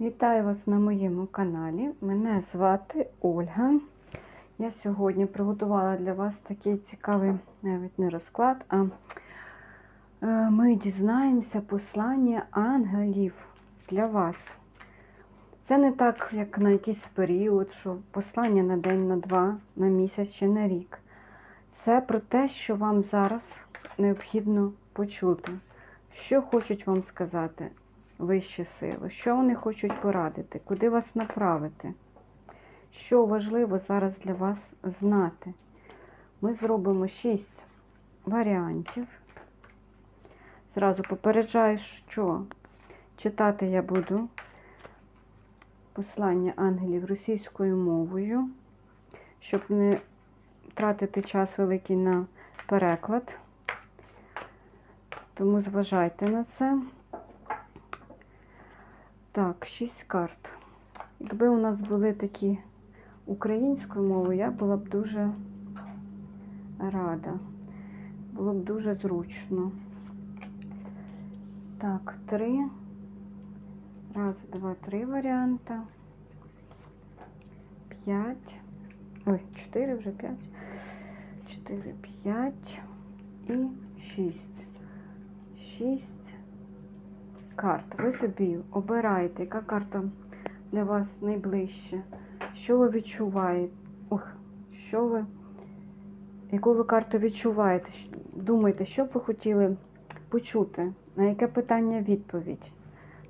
Вітаю вас на моєму каналі. Мене звати Ольга. Я сьогодні приготувала для вас такий цікавий навіть не розклад, а е, ми дізнаємося послання ангелів для вас. Це не так, як на якийсь період, що послання на день, на два, на місяць чи на рік. Це про те, що вам зараз необхідно почути, що хочуть вам сказати вищі сили, що вони хочуть порадити, куди вас направити, що важливо зараз для вас знати. Ми зробимо 6 варіантів. Зразу попереджаю, що читати я буду послання ангелів російською мовою, щоб не тратити час великий на переклад. Тому зважайте на це. Так, 6 карт. Якби у нас були такі українською мовою, я була б дуже рада. Було б дуже зручно. Так, три. Раз, два, три варіанти. П'ять. Ой, чотири вже п'ять. Чотири, п'ять і шість. Шість карт. Ви собі обираєте, яка карта для вас найближча. Що ви відчуваєте? Ох, що ви, яку ви карту відчуваєте? Думаєте, що б ви хотіли почути? На яке питання відповідь?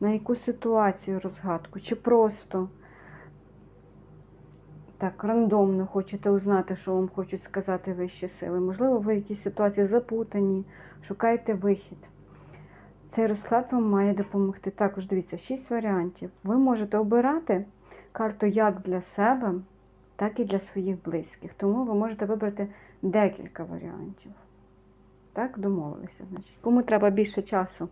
На яку ситуацію розгадку? Чи просто так, рандомно хочете узнати, що вам хочуть сказати вищі сили? Можливо, ви в якійсь ситуації запутані, шукаєте вихід. Цей розклад вам має допомогти. Також дивіться, 6 варіантів. Ви можете обирати карту як для себе, так і для своїх близьких. Тому ви можете вибрати декілька варіантів. Так, домовилися. Значить. Кому треба більше часу,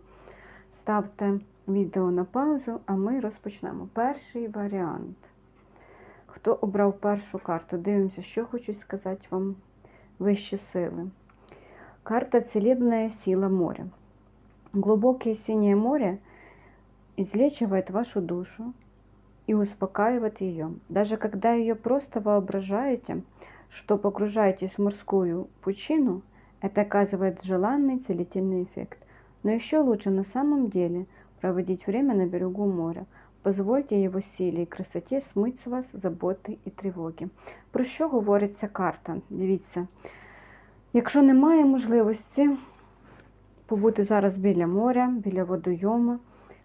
ставте відео на паузу, а ми розпочнемо. Перший варіант. Хто обрав першу карту? Дивимося, що хочуть сказати вам вищі сили. Карта Целебная сила моря. Глубокое синее море излечивает вашу душу и успокаивает ее. Даже когда ее просто воображаете, что погружаетесь в морскую пучину, это оказывает желанный целительный эффект. Но еще лучше на самом деле проводить время на берегу моря. Позвольте его силе и красоте смыть с вас заботи і тривоги. Про що говорить ця карта? Дивіться, якщо немає можливості побути зараз біля моря, біля водойому.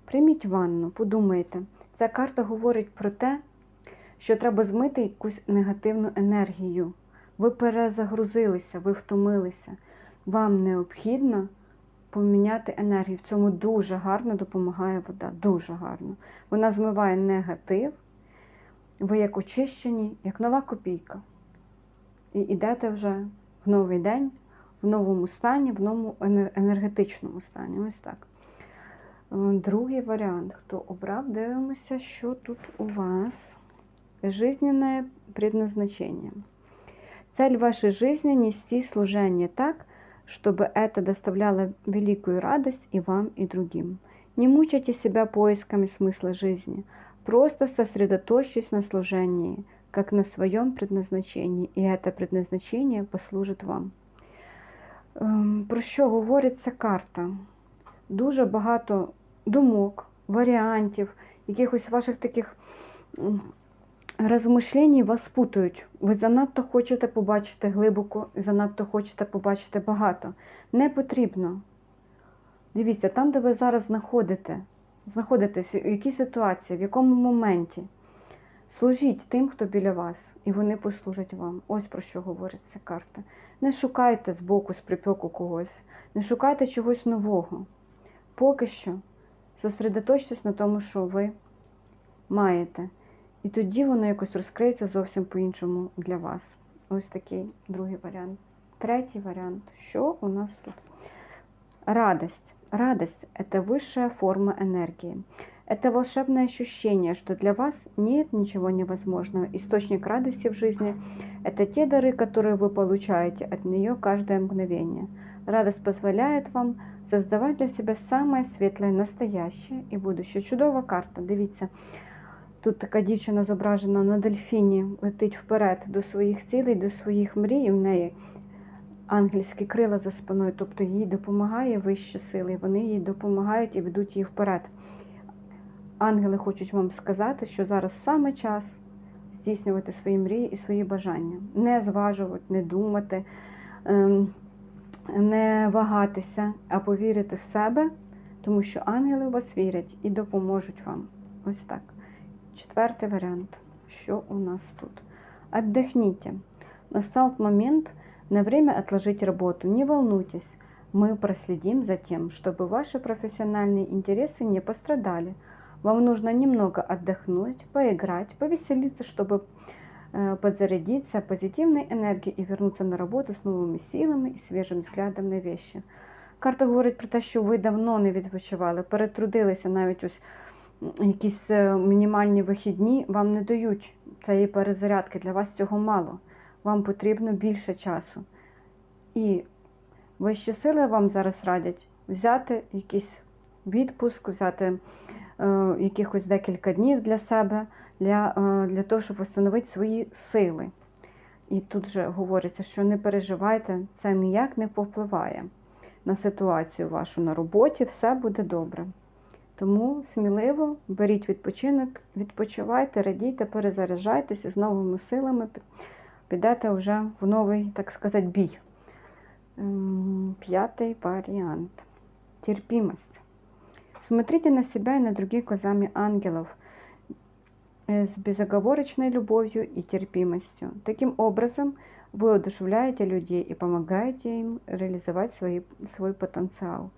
Прийміть ванну, подумайте. Ця карта говорить про те, що треба змити якусь негативну енергію. Ви перезагрузилися, ви втомилися. Вам необхідно поміняти енергію. В цьому дуже гарно допомагає вода. Дуже гарно. Вона змиває негатив. Ви як очищені, як нова копійка. І йдете вже в новий день в новому стані, в новому енергетичному стані. Ось так. Другий варіант. Хто обрав, дивимося, що тут у вас. Жизненное предназначение. Цель вашей жизни – нести служение так, чтобы это доставляло великую радость и вам, и другим. Не мучайте себя поисками смысла жизни. Просто сосредоточьтесь на служении, как на своем предназначении, и это предназначение послужит вам. Ем, про що говорить ця карта? Дуже багато думок, варіантів, якихось ваших таких розмишлень вас путають. Ви занадто хочете побачити глибоко і занадто хочете побачити багато. Не потрібно. Дивіться, там, де ви зараз знаходите, знаходитесь, в якій ситуації, в якому моменті. Служіть тим, хто біля вас, і вони послужать вам. Ось про що говорить ця карта. Не шукайте збоку, з припеку когось, не шукайте чогось нового. Поки що зосередоточтесь на тому, що ви маєте. І тоді воно якось розкриється зовсім по-іншому для вас. Ось такий другий варіант. Третій варіант. Що у нас тут? Радость. Радость – это высшая форма энергии. Это волшебное ощущение, что для вас нет ничего невозможного. Источник радости в жизни – это те дары, которые вы получаете от нее каждое мгновение. Радость позволяет вам Создавай для себе самое світле, настояще і будуще. Чудова карта. Дивіться, тут така дівчина зображена на дельфіні, летить вперед до своїх цілей, до своїх мрій. І в неї ангельські крила за спиною, тобто їй допомагає вищі сили, вони їй допомагають і ведуть її вперед. Ангели хочуть вам сказати, що зараз саме час здійснювати свої мрії і свої бажання. Не зважувати, не думати, ем, не вагатися, а повірити в себе, тому що ангели у вас вірять і допоможуть вам. Ось так. Четвертий варіант. Що у нас тут? Отдохните. Настал момент на время отложить работу. Не волнуйтесь, мы проследим за тем, чтобы ваши профессиональные интересы не пострадали. Вам нужно немного отдохнуть, поиграть, повеселиться, чтобы э, подзарядиться позитивной энергией и вернуться на работу с новыми силами і свіжим взглядом на вещи. Карта говорить про те, що ви давно не відпочивали, перетрудилися навіть ось м, якісь е, мінімальні вихідні, вам не дають цієї перезарядки, для вас цього мало. Вам потрібно більше часу. І вищі сили вам зараз радять взяти якийсь відпуск, взяти е, якихось декілька днів для себе, для, е, для того, щоб встановити свої сили. І тут же говориться, що не переживайте, це ніяк не повпливає на ситуацію вашу на роботі, все буде добре. Тому сміливо беріть відпочинок, відпочивайте, радійте, перезаряджайтеся з новими силами, підете вже в новий, так сказати, бій. М, Пятый вариант. Смотрите на себя и на других глазами ангелов э, с безоговорочной любовью и терпимостью. Таким образом, вы одушевляете людей и помогаете им реализовать свої, свій потенціал.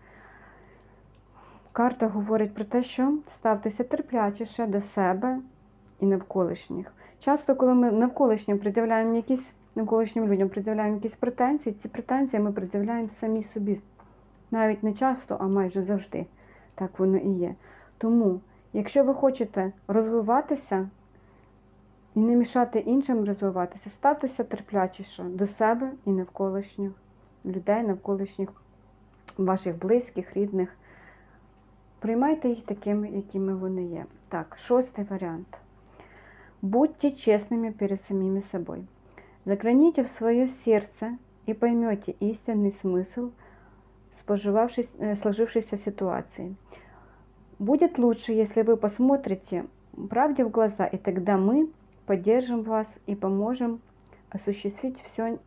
Карта говорить про те, що ставтеся терплячіше до себе і навколишніх. Часто, коли ми навколишнім пред'являємо якісь навколишнім людям пред'являємо якісь претензії, ці претензії ми пред'являємо самі собі. Навіть не часто, а майже завжди. Так воно і є. Тому, якщо ви хочете розвиватися і не мішати іншим розвиватися, ставтеся терплячіше до себе і навколишніх людей, навколишніх ваших близьких, рідних. Приймайте їх такими, якими вони є. Так, шостий варіант. Будьте чесними перед самими собой. Загляните в свое сердце и поймете истинный смысл споживавшись- э, сложившейся ситуации. Будет лучше, если вы посмотрите правде в глаза, и тогда мы поддержим вас и поможем осуществить все,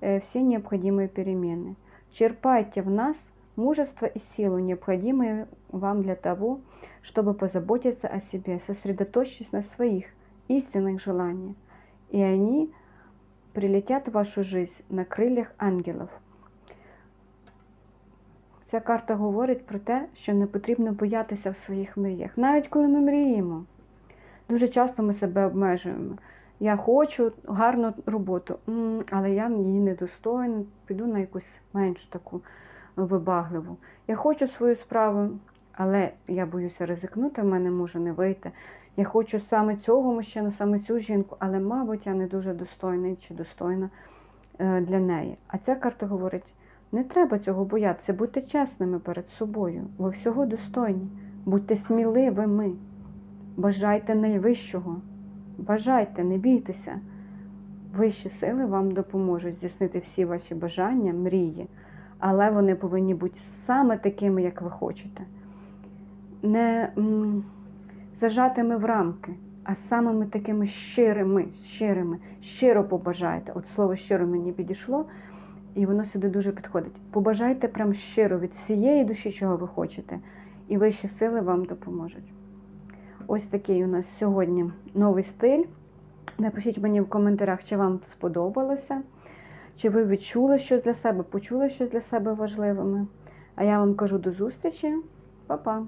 все необходимые перемены. Черпайте в нас мужество и силу, необходимые вам для того, чтобы позаботиться о себе, сосредоточьтесь на своих истинных желаниях, и они прилетят в вашу жизнь на крилях ангелів. Ця карта говорить про те, що не потрібно боятися в своїх мріях. Навіть коли ми мріємо. Дуже часто ми себе обмежуємо. Я хочу гарну роботу, але я її недостойна, піду на якусь менш таку вибагливу. Я хочу свою справу, але я боюся ризикнути, в мене може не вийти. Я хочу саме цього мужчину, саме цю жінку, але, мабуть, я не дуже достойний чи достойна е, для неї. А ця карта говорить: не треба цього боятися, будьте чесними перед собою. Ви всього достойні, будьте сміливими, бажайте найвищого, бажайте, не бійтеся. Вищі сили вам допоможуть здійснити всі ваші бажання, мрії, але вони повинні бути саме такими, як ви хочете. Не м, зажатими в рамки, а самими такими щирими, щирими, щиро побажайте. От слово щиро мені підійшло, і воно сюди дуже підходить. Побажайте прям щиро від всієї душі, чого ви хочете, і вищі сили вам допоможуть. Ось такий у нас сьогодні новий стиль. Напишіть мені в коментарях, чи вам сподобалося, чи ви відчули щось для себе, почули щось для себе важливими. А я вам кажу до зустрічі. Па-па!